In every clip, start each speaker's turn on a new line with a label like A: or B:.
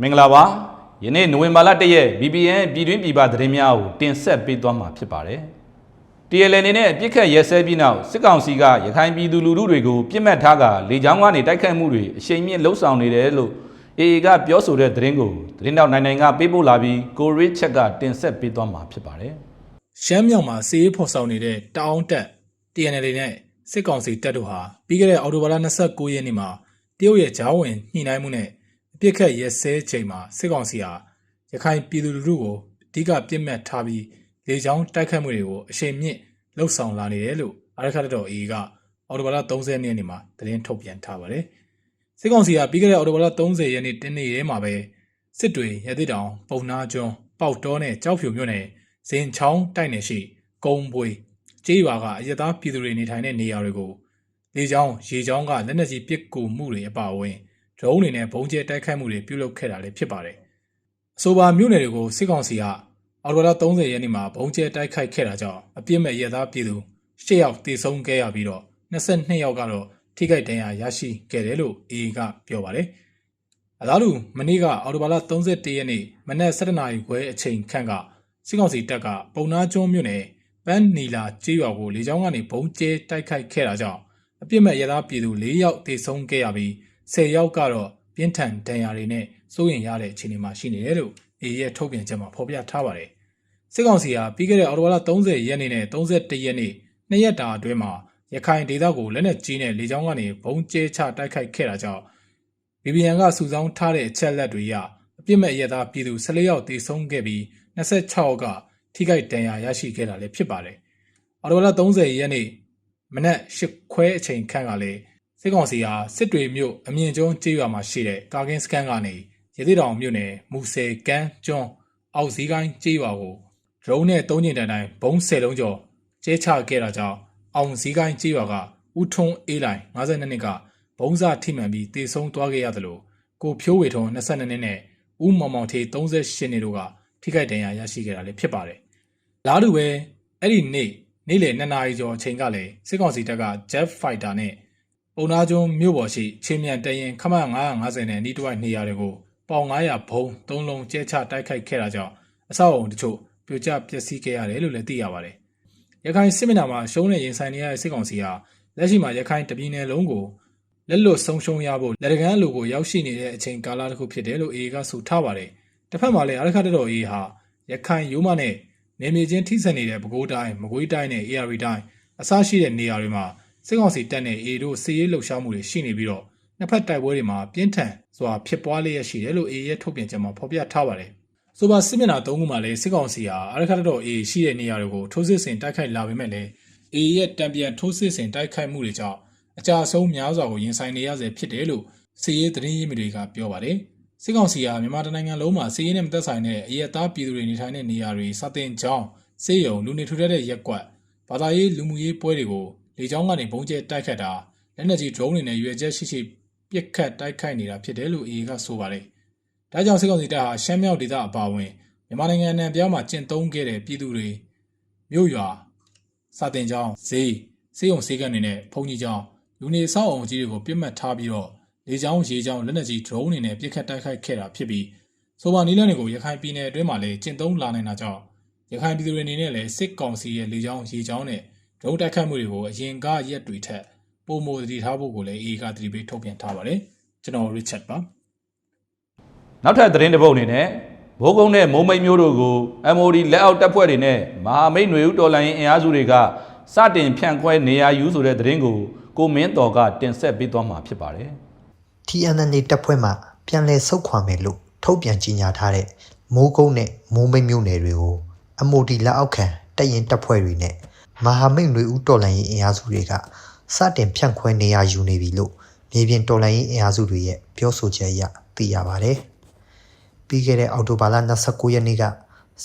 A: မင်္ဂလာပါယနေ့နိုဝင်ဘာလ၁ရက် BBN ပြည်တွင်းပြည်ပသတင်းများကိုတင်ဆက်ပေးသွားမှာဖြစ်ပါတယ် TLN အနေနဲ့ပြစ်ခတ်ရဲစဲပြီးနောက်စစ်ကောင်စီကရခိုင်ပြည်သူလူထုတွေကိုပြစ်မှတ်ထားကလေကြောင်းကနေတိုက်ခတ်မှုတွေအရှိန်မြင့်လှုံ့ဆော်နေတယ်လို့ AA ကပြောဆိုတဲ့သတင်းကိုသတင်းတောက်နိုင်နိုင်ကပေးပို့လာပြီးကိုရစ်ချက်ကတင်ဆက်ပေးသွားမှာဖြစ်ပါတယ်
B: ရှမ်းမြောက်မှာစီးရေးဖော်ဆောင်နေတဲ့တအောင်းတက် TNL နဲ့စစ်ကောင်စီတပ်တို့ဟာပြီးခဲ့တဲ့အောက်တိုဘာလ29ရက်နေ့မှာတရုတ်ရဲ့ဂျားဝင်ညှိနှိုင်းမှုနဲ့အ ပြစ်ခတ်ရဲစဲချိန်မှာစစ်ကောင်စီဟာရခိုင်ပြည်သူလူထုကိုအဓိကပြစ်မှတ်ထားပြီးလေကြောင်းတိုက်ခတ်မှုတွေကိုအရှိန်မြင့်လှုပ်ဆောင်လာနေတယ်လို့အာရခတ်တော် AA ကအော်တိုဘာလ30ရက်နေ့မှာသတင်းထုတ်ပြန်ထားပါတယ်။စစ်ကောင်စီကပြီးခဲ့တဲ့အော်တိုဘာလ30ရက်နေ့တင်းနေ့ရဲမှာပဲစစ်တွေရသေးတောင် ပုံနာကျွန်းပေါက်တောနဲ့ကြောက်ဖြူမြို့နယ်ဇင်ချောင်းတိုက်နယ်ရှိကုံပွေကျေးရွာကအရသားပြည်သူတွေနေထိုင်တဲ့နေရာတွေကိုလေကြောင်းရေကြောင်းကလက်နက်ကြီးပစ်ကူမှုတွေအပါအဝင် ဒရုန်းတွေနဲ့ဘုံကျဲတိုက်ခိုက်မှုတွေပြုလုပ်ခဲ့တာလည်းဖြစ်ပါတယ်။အဆိုပါမြို့နယ်တွေကိုစစ်ကောင်စီကအော်တိုဘာလ30ရက်နေ့မှာဘုံကျဲတိုက်ခိုက်ခဲ့တာကြောင့်အပြစ်မဲ့ရသားပြည်သူ၈ယောက်တေဆုံးခဲ့ရပြီးတော့22ယောက်ကတော့ထိခိုက်ဒဏ်ရာရရှိခဲ့တယ်လို့ AA ကပြောပါတယ်။အလားတူမနေ့ကအော်တိုဘာလ31ရက်နေ့မနက်7:00နာရီခွဲအချိန်ခန့်ကစစ်ကောင်စီတပ်ကပုံနာကျွန်းမြို့နယ်ပန်းနီလာကျေးရွာကိုလေကြောင်းကနေဘုံကျဲတိုက်ခိုက်ခဲ့တာကြောင့်အပြစ်မဲ့ရသားပြည်သူ၄ယောက်တေဆုံးခဲ့ရပြီး 10ယောက်ကတော့ပြင်းထန်ဒဏ်ရာတွေနဲ့စိုးရိမ်ရတဲ့အခြေအနေမှာရှိနေတယ်လို့ AA ရဲ့ထုတ်ပြန်ချက်မှာဖော်ပြထားပါတယ်။စစ်ကောင်စီဟာပြီးခဲ့တဲ့အော်တိုဘာလ30ရက်နေ့နဲ့31ရက်နေ့နှစ်ရက်တာအတွင်းမှာရခိုင်ဒေသကိုလက်နက်ကြီးနဲ့လေကြောင်းကနေဘုံကျဲချတိုက်ခိုက်ခဲ့တာကြောင့် BBN ကစုဆောင်းထားတဲ့အချက်လက်တွေအရအပြစ်မဲ့ရဲသားပြည်သူ14ယောက်တေဆုံးခဲ့ပြီး26ယောက်ကထိခိုက်ဒဏ်ရာရရှိခဲ့တာလည်းဖြစ်ပါတယ်။အော်တိုဘာလ30ရက်နေ့မနက်၈ခွဲအချိန်ခန့်ကလည်း စစ်ကောင်စီဟာစစ်တွေမြို့အမြင့်ကျွန်းကျေးရွာမှာရှိတဲ့ကာကင်းစကန်ကနေရသေးတောင်မြို့နယ်မူဆယ်ကန်းကျွန်းအောက်စည်းကိုင်းကျေးရွာကိုဒရုန်းနဲ့သုံးညင်တန်တိုင်းဘုံ၁၀လုံးကျော်ကျဲချခဲ့တာကြောင့်အောင်စည်းကိုင်းကျေးရွာကဦးထွန်းအေးလိုင်52နှစ်ကဘုံစာထိမှန်ပြီးတေဆုံးသွားခဲ့ရသလိုကိုဖြိုးဝေထွန်း22နှစ်နဲ့ဦးမောင်မောင်ထေး38နှစ်တို့ကထိခိုက်ဒဏ်ရာရရှိခဲ့တာလည်းဖြစ်ပါတယ်။လားတူပဲအဲ့ဒီနေ့နေ့လယ်2နာရီကျော်အချိန်ကလည်းစစ်ကောင်စီတပ်က Jet Fighter နဲ့ ပုံနာကျွန်းမြို့ပေါ်ရှိချင်းမြန်တရင်ခမ950နဲ့နီးတွိုက်နေရာတွေကိုပေါင်900ဘုံ၃လုံးကျဲချတိုက်ခိုက်ခဲ့တာကြောင့်အဆောက်အုံတချို့ပြိုကျပျက်စီးခဲ့ရတယ်လို့လည်းသိရပါတယ်။ရခိုင်စစ်မျက်နှာမှာရှုံးနေရင်ဆိုင်နေရတဲ့စစ်ကောင်စီဟာလက်ရှိမှာရခိုင်တပြည်နယ်လုံးကိုလက်လွတ်ဆုံးရှုံးရဖို့လက်တကမ်းလူကိုရောက်ရှိနေတဲ့အချိန်ကာလတစ်ခုဖြစ်တယ်လို့ AA ကဆိုထားပါတယ်။တစ်ဖက်မှာလည်းအရခတ်တော် AA ဟာရခိုင်ရိုးမနဲ့နေမြေချင်းထိစပ်နေတဲ့ပဲခူးတိုင်းမကွေးတိုင်းနဲ့ AR တိုင်းအစရှိတဲ့နေရာတွေမှာ စစ်ကောင်စီတပ်နဲ့ A တို့စစ်ရေးလှုပ်ရှားမှုတွေရှိနေပြီးတော့နှစ်ဖက်တိုက်ပွဲတွေမှာပြင်းထန်စွာဖြစ်ပွားလျက်ရှိတယ်လို့ A ရဲ့ထုတ်ပြန်ချက်မှာဖော်ပြထားပါတယ်။ဆိုပါစစ်မျက်နှာ၃ခုမှာလည်းစစ်ကောင်စီဟာအရခတ်တော် A ရှိတဲ့နေရာတွေကိုထိုးစစ်ဆင်တိုက်ခိုက်လာပေမဲ့လည်း A ရဲ့တံပြန်ထိုးစစ်ဆင်တိုက်ခိုက်မှုတွေကြောင့်အကြအဆုံးများစွာကိုရင်ဆိုင်နေရဆဲဖြစ်တယ်လို့စစ်ရေးသတင်းရင်းမြစ်တွေကပြောပါတယ်။စစ်ကောင်စီဟာမြန်မာတိုင်းနိုင်ငံလုံးမှာစစ်ရေးနဲ့မသက်ဆိုင်တဲ့အရက်သားပြည်သူတွေနေထိုင်တဲ့နေရာတွေစတင်ကြောင်းစေယုံလူနေထူထပ်တဲ့ရက်ကွက်ဘာသာရေးလူမှုရေးပွဲတွေကို လေကြောင်းကနေဘုံကျဲတိုက်ခတ်တာလက်နက်ကြီး drone တွေနဲ့ရွေချက်ရှိရှိပစ်ခတ်တိုက်ခိုက်နေတာဖြစ်တယ်လို့ AA ကဆိုပါတယ်။ဒါကြောင့်စစ်ကောင်စီတပ်ဟာရှမ်းမြောက်ဒေသအပါအဝင်မြန်မာနိုင်ငံအနှံ့ပြားမှာကျင့်သုံးခဲ့တဲ့ပြည်သူတွေမြို့ရွာစာတင်ကျောင်းဈေးစေယုံစေကန်းတွေနဲ့ဘုံကြီးကျောင်းလူနေဆောက်အုံကြီးတွေကိုပြစ်မှတ်ထားပြီးတော့လေကြောင်းရေကြောင်းလက်နက်ကြီး drone တွေနဲ့ပစ်ခတ်တိုက်ခိုက်ခဲ့တာဖြစ်ပြီးဆိုပါနီလန်တွေကိုရခိုင်ပြည်နယ်အတွင်းမှာလည်းကျင့်သုံးလာနိုင်တာကြောင့်ရခိုင်ပြည်သူတွေအနေနဲ့လည်းစစ်ကောင်စီရဲ့လေကြောင်းရေကြောင်းနဲ့ drone တိုက်ခိုက်မှုတွေကိုအရင်ကရက်တွေထက်ပုံမိုတည်ထားဖို့ကိုလည်း AA ကတတိပေးထုတ်ပြန်ထားပါတယ်ကျွန်တော် Richard ပါ
A: နောက်ထပ်သတင်းတစ်ပုဒ်အနေနဲ့ဘိုးကုန်းနဲ့မုံမိတ်မျိုးတို့ကို MOD လက်အောက်တပ်ဖွဲ့တွေနဲ့မဟာမိတ်ຫນွေဦးတော်လိုင်းရင်အင်အားစုတွေကစတင်ဖြန့်ခွဲနေရာယူဆိုတဲ့သတင်းကိုကိုမင်းတော်ကတင်ဆက်ပေးသွားမှာဖြစ်ပါတယ်
C: TNN တပ်ဖွဲ့မှပြန်လည်ဆုတ်ခွာမယ်လို့ထုတ်ပြန်ကြေညာထားတဲ့မိုးကုန်းနဲ့မိုးမိတ်မြို့နယ်တွေကို MOD လက်အောက်ခံတပ်ရင်တပ်ဖွဲ့တွေနဲ့ မဟာမိတ်ຫນွေဦးတော်လှန်ရေးအင်အားစုတွေကစတင်ဖြန့်ခွဲနေရယူနေပြီလို့မြေပြင်တော်လှန်ရေးအင်အားစုတွေရဲ့ပြောဆိုချက်အရသိရပါတယ်။ပြီးခဲ့တဲ့အောက်တိုဘာလ29ရက်နေ့က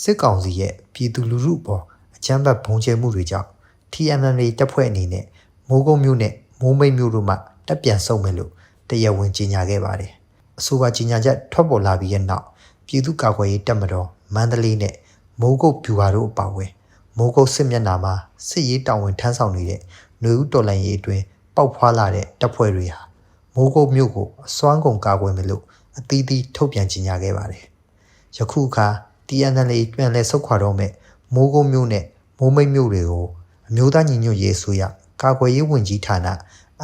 C: စစ်ကောင်စီရဲ့ပြည်သူလူထုအပေါ်အကြမ်းဖက်ဘုံကျဲမှုတွေကြောင့် TNN တပ်ဖွဲ့အနေနဲ့မိုးကုန်းမြို့နဲ့မိုးမိတ်မြို့တို့မှတပ်ပြန်ဆုတ်မယ်လို့တရားဝင်ကြေညာခဲ့ပါတယ်။အဆိုပါကြေညာချက်ထွက်ပေါ်လာပြီးတဲ့နောက်ပြည်သူ့ကာကွယ်ရေးတပ်မတော်မန္တလေးနဲ့မိုးကုတ်ဗျူဟာတို့အပါအဝင် မိုးကုတ်စစ်မျက်နှာမှာစစ်ရေးတာဝန်ထမ်းဆောင်နေတဲ့ຫນွေဦးတော်လှန်ရေးအတွင်းပောက်ဖွာလာတဲ့တပ်ဖွဲ့တွေဟာမိုးကုတ်မြို့ကိုအစွမ်းကုန်ကာကွယ်မယ်လို့အသီးသီးထုတ်ပြန်ကြေညာခဲ့ပါတယ်။ယခုအခါ TNL ပြန်လည်ဆုတ်ခွာတော့မဲ့မိုးကုတ်မြို့နဲ့မိုးမိတ်မြို့တွေကိုအမျိုးသားညီညွတ်ရေးအစိုးရကာကွယ်ရေးဝန်ကြီးဌာန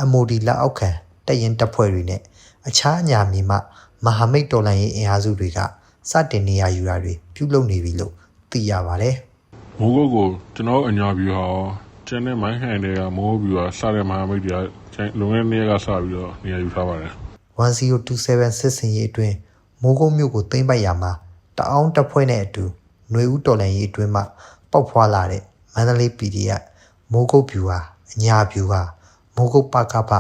C: MOD လက်အောက်ခံတပ်ရင်တပ်ဖွဲ့တွေနဲ့အခြားအညာမီမှမဟာမိတ်တော်လှန်ရေးအင်အားစုတွေကစတင်နေရယူတာတွေပြုလုပ်နေပြီလို့သိရပါတယ်။
D: မိုးကုတ်ကိုကျွန်တော်အညာဗျူဟာရောကျန်တဲ့မိုင်းခိုင်တွေကမိုးဗျူဟာစတဲ့မဟာမိတ်တွေကလုံငန်းနေ့ကစပြီးတော့နေရာယူထားပါတယ်
C: 1027စစ်စင်ရေးအတွင်းမိုးကုတ်မြို့ကိုသိမ်းပိုက်ရမှာတအောင်းတပ်ဖွဲ့နဲ့အတူຫນွေဦးတော်လန်ရေးအတွင်းမှပောက်ဖွာလာတဲ့မန္တလေး PDF မိုးကုတ်ဗျူဟာအညာဗျူဟာမိုးကုတ်ပကပ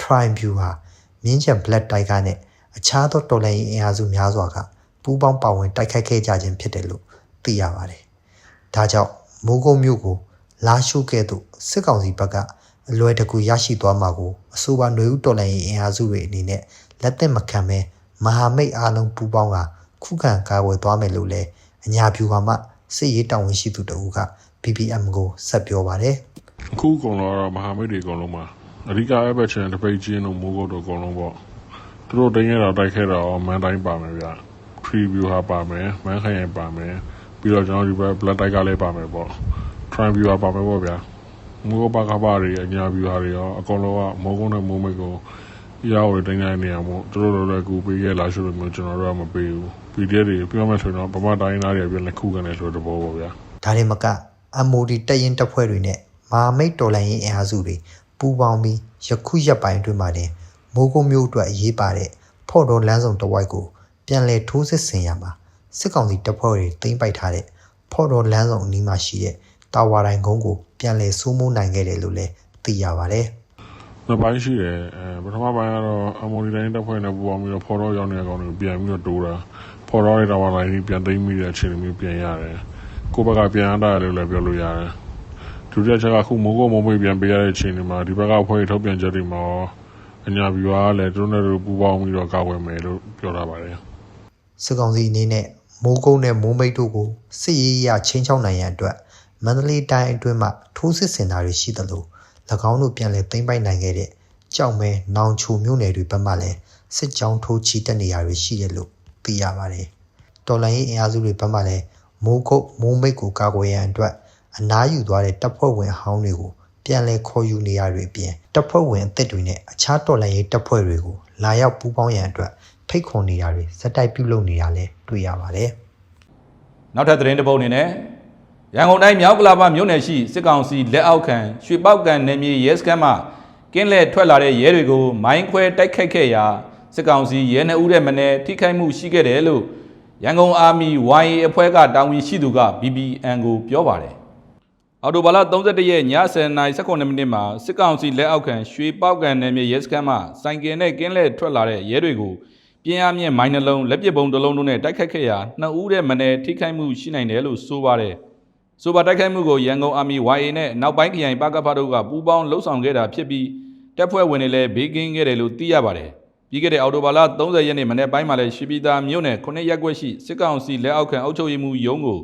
C: Tri ဗျူဟာမြင်းချံ Black Tiger နဲ့အခြားသောတော်လန်ရေးအင်အားစုများစွာကပူးပေါင်းပါဝင်တိုက်ခိုက်ခဲ့ကြခြင်းဖြစ်တယ်လို့သိရပါတယ်။ ဒါကြောင့်မိုးကုတ်မြို့ကိုလာရှုခဲ့သို့စစ်ကောင်စီဘက်ကအလွယ်တကူရရှိသွားမှာကိုအဆိုပါຫນွေဦးတော်လှန်ရေးအင်အားစုတွေအနေနဲ့လက်သက်မခံဘဲမဟာမိတ်အားလုံးပူးပေါင်းကခုခံကာကွယ်သွားမယ်လို့လည်းအညာပြူပါမှစစ်ရေးတာဝန်ရှိသူတဦးက BBM ကိုဆက်ပြောပါတယ်
D: အခုအကုန်လုံးကတော့မဟာမိတ်တွေအကုန်လုံးမှာအဓိကအဲ့ဘက်ချန်တပိတ်ချင်းတို့မိုးကုတ်တို့အကုန်လုံးပေါ့သူတို့တင်းခဲ့တာတိုက်ခဲ့တာရောမန်တိုင်းပါမယ်ဗျထရီဗျူဟာပါမယ်မန်ခိုင်ရပါမယ် ပြီးတော့ကျွန်တော်ဒီဘက် Black Tiger လည်းပါမယ်ပေါ့ Tri ဗျူဟာပါမယ်ပေါ့ဗျာမိုးကုတ်ပကပတွေအညာဗျူဟာတွေရောအကုန်လုံးကမိုးကုတ်နဲ့မိုးမိတ်ကိုရောက်ရတဲ့နေရာမို့သူတို့လည်းကူပေးခဲ့လာရှိလို့မျိုးကျွန်တော်တို့ကမပေးဘူး PDF တွေပြောမှဆိုရင်တော့ဗမာတိုင်းသားတွေပြန်လက်ခုခံတယ်ဆိုတဲ့ဘောပေါ့ဗျာ
C: ဒါရင်မက MOD တပ်ရင်တပ်ဖွဲ့တွေနဲ့မဟာမိတ်တော်လှန်ရေးအင်အားစုတွေပူးပေါင်းပြီးယခုရက်ပိုင်းအတွင်းမှာတင်မိုးကုတ်မျိုးအတွက်အရေးပါတဲ့ဖော့တော်လမ်းဆောင်တစ်ဝိုက်ကိုပြန်လည်ထိုးစစ်ဆင်ရမှာ စစ်ကောင်စီတပ်ဖွဲ့တွေတင်ပိုက်ထားတဲ့ဖော့တော်လမ်းဆောင်အနီးမှာရှိတဲ့တာဝါတိုင်ကုန်းကိုပြန်လည်စိုးမိုးနိုင်ခဲ့တယ်လို့လည်းသိရပါတယ်
D: နှစ်ပိုင်းရှိတယ်အဲပထမပိုင်းကတော့အမော်ဒီတိုင်းတက်ဖွဲ့နေပူအောင်ပြီးတော့ဖော်တော့ရောက်နေတဲ့ကောင်တွေကိုပြန်ပြီးတော့တိုးတာဖော်တော့တဲ့တော်လိုင်းကြီးပြန်သိမ်းမိတဲ့အချိန်မျိုးပြန်ရတယ်ကိုယ့်ဘက်ကပြန်အားတာလို့လည်းပြောလို့ရတယ်ဒုတိယချက်ကခုမိုးကုတ်မိုးမိတ်ပြန်ပေးရတဲ့အချိန်တွေမှာဒီဘက်ကအဖွဲ့ထုတ်ပြန်ချက်တွေမှာအညာဘီဝါကလည်းသူတို့နဲ့တို့ပူပေါင်းပြီးတော့ကာဝယ်မယ်လို့ပြောထားပါတယ်
C: စစ်ကောင်စီအနေနဲ့ မိုးကုတ်နဲ့မိုးမိတ်တို့ကိုစစ်ရေးအရချင်းချောင်းနိုင်ရန်အတွက်မန္တလေးတိုင်းအတွင်းမှထိုးစစ်ဆင်တာတွေရှိသလို၎င်းတို့ပြန်လည်သိမ်းပိုက်နိုင်ခဲ့တဲ့ကြောက်မဲနောင်ချိုမြို့နယ်တွေဘက်မှလည်းစစ်ကြောင်းထိုးချီတက်နေရတွေရှိရလို့သိရပါတယ်။တော်လိုင်းရေးအင်အားစုတွေဘက်မှလည်းမိုးကုတ်မိုးမိတ်ကိုကာကွယ်ရန်အတွက်အနားယူသွားတဲ့တပ်ဖွဲ့ဝင်အဟောင်းတွေကိုပြန်လည်ခေါ်ယူနေရတွေအပြင်တပ်ဖွဲ့ဝင်အသစ်တွေနဲ့အခြားတော်လိုင်းရေးတပ်ဖွဲ့တွေကိုလာရောက်ပူးပေါင်းရန်အတွက် ဖိတ်ခေါ်နေတာတွေစက်တိုက်ပြုလုပ်နေတာလည်းတွေ့ရပါတယ်။
A: နောက်ထပ်သတင်းတစ်ပုဒ်အနေနဲ့ရန်ကုန်တိုင်းမြောက်ကလာပမြို့နယ်ရှိစစ်ကောင်စီလက်အောက်ခံရွှေပောက်ကန်နယ်မြေရဲစခန်းမှကင်းလဲထွက်လာတဲ့ရဲတွေကိုမိုင်းခွဲတိုက်ခိုက်ခဲ့ရာစစ်ကောင်စီရဲနှအုပ်တဲ့မနေ့ထိခိုက်မှုရှိခဲ့တယ်လို့ရန်ကုန်အာမီ YA အဖွဲ့ကတာဝန်ရှိသူက BBN ကိုပြောပါတယ်။အော်တိုဘာလ31ရက်ည10:19မိနစ်မှာစစ်ကောင်စီလက်အောက်ခံရွှေပောက်ကန်နယ်မြေရဲစခန်းမှစိုင်ကင်နဲ့ကင်းလဲထွက်လာတဲ့ရဲတွေကို ပြင်းအားမြင့်မိုင်းနှလုံးလက်ပစ်ပုံတစ်လုံးတို့နဲ့တိုက်ခိုက်ခဲ့ရာနှစ်ဦးတဲ့မနေ့ထိခိုက်မှုရှိနိုင်တယ်လို့ဆိုပါတယ်။ဆိုပါတိုက်ခိုက်မှုကိုရန်ကုန်အာမီ YA နဲ့နောက်ပိုင်းခရိုင်ပကဖတို့ကပူးပေါင်းလှုပ်ဆောင်ခဲ့တာဖြစ်ပြီးတပ်ဖွဲ့ဝင်တွေလည်းဘေးကင်းခဲ့တယ်လို့သိရပါတယ်။ပြီးခဲ့တဲ့အော်တိုဘာလ30ရက်နေ့မနေ့ပိုင်းမှာလည်းရှိပီတာမြို့နယ်9ရက်ကွက်ရှိစစ်ကောင်စီလက်အောက်ခံအုပ်ချုပ်ရေးမှူးရုံးကို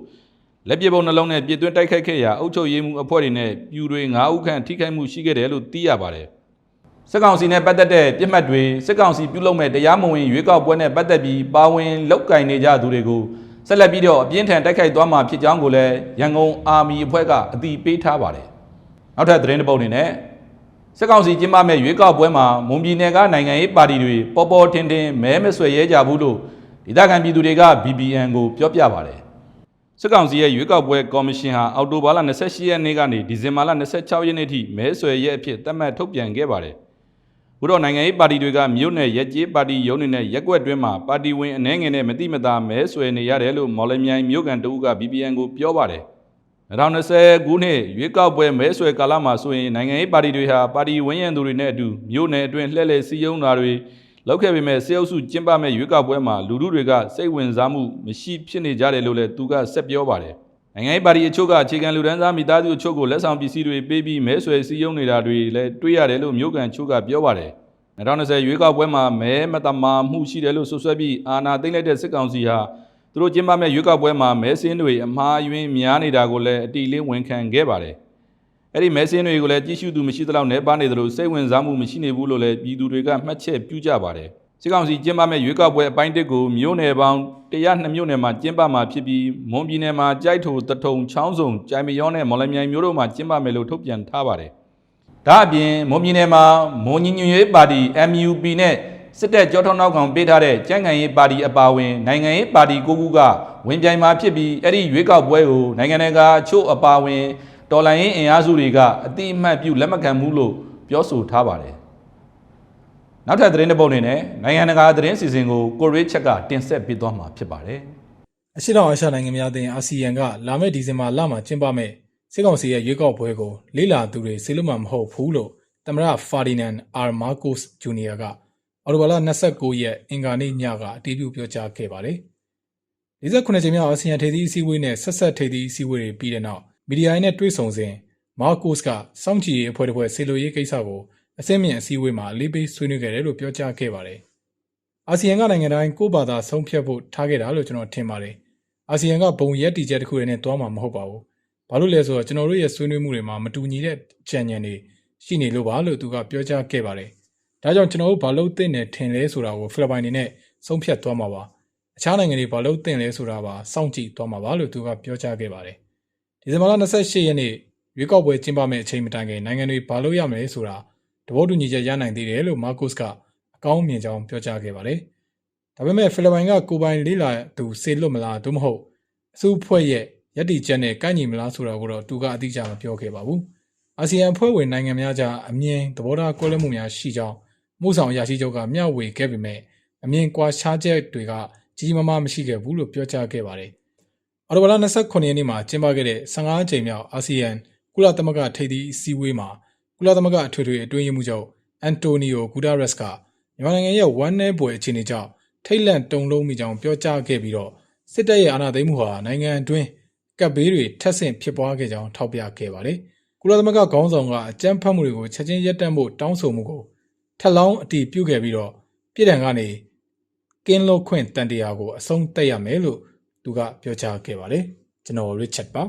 A: လက်ပစ်ပုံနှလုံးနဲ့ပြစ်သွင်းတိုက်ခိုက်ခဲ့ရာအုပ်ချုပ်ရေးမှူးအဖွဲ့တွေနဲ့ပြူတွေ9ဦးခန့်ထိခိုက်မှုရှိခဲ့တယ်လို့သိရပါတယ်။ စစ်ကောင်စီနဲ့ပတ်သက်တဲ့ပြစ်မှတ်တွေစစ်ကောင်စီပြုလုပ်မဲ့တရားမဝင်ရွေးကောက်ပွဲနဲ့ပတ်သက်ပြီးပါဝင်လောက်ကင်နေကြသူတွေကိုဆက်လက်ပြီးတော့အပြင်းထန်တိုက်ခိုက်သွားမှာဖြစ်ကြောင်းကိုလည်းရန်ကုန်အာမီအဖွဲ့ကအတည်ပြုထားပါတယ်။နောက်ထပ်သတင်းတစ်ပုဒ်အနေနဲ့စစ်ကောင်စီကျင်းပမဲ့ရွေးကောက်ပွဲမှာမွန်ပြည်နယ်ကနိုင်ငံရေးပါတီတွေပေါ်ပေါ်ထင်ထင်မဲမဆွယ်ရဲကြဘူးလို့ဒေသခံပြည်သူတွေက BBN ကိုပြောပြပါတယ်။စစ်ကောင်စီရဲ့ရွေးကောက်ပွဲကော်မရှင်ဟာအောက်တိုဘာလ28ရက်နေ့ကနေဒီဇင်ဘာလ26ရက်နေ့ထိမဲဆွယ်ရက်အဖြစ်သတ်မှတ်ထုတ်ပြန်ခဲ့ပါတယ်။ ဘုတော့နိုင်ငံရေးပါတီတွေကမြို့နယ်ရက်ကျေးပါတီရုံးတွေနဲ့ရက်ကွက်တွင်းမှာပါတီဝင်အနှဲငယ်နဲ့မတိမတာမဲဆွယ်နေရတယ်လို့မော်လမြိုင်မြို့ကန်တဦးက BBN ကိုပြောပါတယ်။2020ခုနှစ်ရွေးကောက်ပွဲမဲဆွယ်ကာလမှာဆိုရင်နိုင်ငံရေးပါတီတွေဟာပါတီဝန်းရံသူတွေနဲ့အတူမြို့နယ်အတွင်းလှည့်လည်စည်းရုံးတာတွေလောက်ခဲ့ပေမဲ့စေအုပ်စုကျင်းပမဲ့ရွေးကောက်ပွဲမှာလူထုတွေကစိတ်ဝင်စားမှုမရှိဖြစ်နေကြတယ်လို့လည်းသူကဆက်ပြောပါတယ်။ နိုင်ငံရေးပါတီအချို့ကအခြေခံလူဒန်းစားမိသားစုအချို့ကိုလက်ဆောင်ပစ္စည်းတွေပေးပြီးမဲဆွယ်စည်းရုံးနေတာတွေလည်းတွေ့ရတယ်လို့မြို့ကန်ချို့ကပြောပါတယ်။2020ရွေးကောက်ပွဲမှာမဲမတမာမှုရှိတယ်လို့ဆွဆွဲပြီးအာဏာသိမ်းလိုက်တဲ့စစ်ကောင်စီဟာသူတို့ကျင်းပမဲ့ရွေးကောက်ပွဲမှာမဲစင်းတွေအမှားယွင်းများနေတာကိုလည်းအတိအလင်းဝန်ခံခဲ့ပါတယ်။အဲ့ဒီမဲစင်းတွေကိုလည်းကြည့်ရှုသူမရှိသလောက်နဲ့ပါနေသလိုစိတ်ဝင်စားမှုမရှိနေဘူးလို့လည်းပြည်သူတွေကမှတ်ချက်ပြုကြပါတယ် စစ်ကောင်စီကျင်းပမဲ့ရွေးကောက်ပွဲအပိုင်းတစ်ကိုမြို့နယ်ပေါင်း102မြို့နယ်မှာကျင်းပမှာဖြစ်ပြီးမွန်ပြည်နယ်မှာကြိုက်ထိုတထုံချောင်းစုံကြိုင်မရောနဲ့မော်လမြိုင်မြို့တို့မှာကျင်းပမယ်လို့ထုတ်ပြန်ထားပါတယ်။ဒါအပြင်မွန်ပြည်နယ်မှာမွန်ညီညွတ်ရေးပါတီ MUP နဲ့စစ်တပ်ကြောထောက်နောက်ကောင်ပေးထားတဲ့ကြံ့ကန်ရေးပါတီအပါအဝင်နိုင်ငံရေးပါတီ၉ခုကဝင်ပြိုင်မှာဖြစ်ပြီးအဲ့ဒီရွေးကောက်ပွဲကိုနိုင်ငံတကာအချို့အပါအဝင်တော်လှန်ရေးအင်အားစုတွေကအတိအမှတ်ပြုလက်မခံဘူးလို့ပြောဆိုထားပါတယ်။ နောက်ထပ်သတင်းတစ်ပုဒ်အနေနဲ့နိုင်ငံတကာသတင်းစီစဉ်ကိုကိုရေးချက်ကတင်ဆက်ပေးသွားမှာဖြစ်ပါတယ်။
B: အရှိတောင်အာရှနိုင်ငံများအသင်းအာဆီယံကလာမယ့်ဒီဇင်ဘာလမှာကျင်းပမယ့်စစ်ကောင်စီရဲ့ရွေးကောက်ပွဲကိုလေးလာသူတွေဆေးလို့မှမဟုတ်ဘူးလို့သမ္မတဖာဒီနန်အာမာကိုစ်ဂျူနီယာကအော်တိုဘာလ29ရက်အင်္ဂါနေ့ညကအတည်ပြုပြောကြားခဲ့ပါတယ်။49ချိန်မြောက်အာဆီယံထိပ်သီးအစည်းအဝေးနဲ့ဆက်ဆက်ထိပ်သီးအစည်းအဝေးတွေပြီးတဲ့နောက်မီဒီယာနဲ့တွေ့ဆုံစဉ်မာကိုစ်ကစောင့်ကြည့်ရေးအဖွဲ့တစ်ဖွဲ့ဆေလိုရေးကိစ္စကို အစင်းမြင့်အစည်းအဝေးမှာအလေးပေးဆွေးနွေးခဲ့တယ်လို့ပြောကြားခဲ့ပါတယ်။အာဆီယံကနိုင်ငံတိုင်းကိုယ့်ဘာသာဆုံးဖြတ်ဖို့ထားခဲ့တာလို့ကျွန်တော်ထင်ပါတယ်။အာဆီယံကဘုံရက်တီချက်တစ်ခုတည်းနဲ့တွားမှာမဟုတ်ပါဘူး။ဘာလို့လဲဆိုတော့ကျွန်တော်တို့ရဲ့ဆွေးနွေးမှုတွေမှာမတူညီတဲ့ကြံညံတွေရှိနေလို့ပါလို့သူကပြောကြားခဲ့ပါတယ်။ဒါကြောင့်ကျွန်တော်တို့ဘာလို့သိနေထင်လဲဆိုတာကိုဖိလစ်ပိုင်နေနဲ့ဆုံးဖြတ်သွားမှာပါ။အခြားနိုင်ငံတွေဘာလို့သိလဲဆိုတာပါစောင့်ကြည့်သွားမှာပါလို့သူကပြောကြားခဲ့ပါတယ်။ဒီဇင်ဘာလ28ရက်နေ့ရွေးကောက်ပွဲကျင်းပမယ့်အချိန်မတိုင်ခင်နိုင်ငံတွေဘာလို့ရမလဲဆိုတာ တဘောတူညီချက်ရနိုင်သေးတယ်လို့မာကုစ်ကအကောင်းမြင်ကြောင်းပြောကြားခဲ့ပါတယ်။ဒါပေမဲ့ဖိလစ်ပိုင်ကကိုပိုင်လေးလာသူစေလွတ်မလားသို့မဟုတ်အစုအဖွဲ့ရဲ့ရည်တည်ချက်နဲ့ကိုက်ညီမလားဆိုတာကိုတော့သူကအတိအကျမပြောခဲ့ပါဘူး။အာဆီယံအဖွဲ့ဝင်နိုင်ငံများကြားအမြင်သဘောထားကွဲလွဲမှုများရှိကြောင်းမှုဆောင်အရာရှိချုပ်ကမျှဝေခဲ့ပေမဲ့အမြင်ကွာခြားချက်တွေကကြီးကြီးမားမားမရှိခဲ့ဘူးလို့ပြောကြားခဲ့ပါတယ်။အော်တိုဘာလ29ရက်နေ့မှာကျင်းပခဲ့တဲ့15ကြိမ်မြောက်အာဆီယံကုလသမဂ္ဂထိပ်သီးအစည်းအဝေးမှာ ကုလသမဂ္ဂအထွေထွေအတွင်းရေးမှူးချုပ်အန်တိုနီယိုဂူဒါရက်စ်ကမြန်မာနိုင်ငံရဲ့ဝမ်းနည်းပွဲအခြေအနေကြောင့်ထိတ်လန့်တုန်လှုပ်မိကြောင်းပြောကြားခဲ့ပြီးတော့စစ်တပ်ရဲ့အာဏာသိမ်းမှုဟာနိုင်ငံအတွင်းကပ်ဘေးတွေထပ်ဆင့်ဖြစ်ပွားခဲ့ကြောင်းထောက်ပြခဲ့ပါတယ်။ကုလသမဂ္ဂခေါင်းဆောင်ကအကြမ်းဖက်မှုတွေကိုချက်ချင်းရပ်တန့်ဖို့တောင်းဆိုမှုကိုထပ်လောင်းအတည်ပြုခဲ့ပြီးတော့ပြည်ထောင်ကနေကင်းလွတ်ခွင့်တန်တရားကိုအဆုံးသတ်ရမယ်လို့သူကပြောကြားခဲ့ပါတယ်။ကျွန်တော် Richard ပါ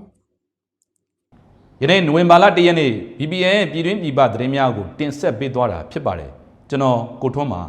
A: ယနေ့နိုဝင်ဘာလ၁ရက်နေ့ BBN ရဲ့ပြည်တွင်းပြည်ပသတင်းများကိုတင်ဆက်ပေးသွားတာဖြစ်ပါတယ်ကျွန်တော်ကိုထွန်းပါ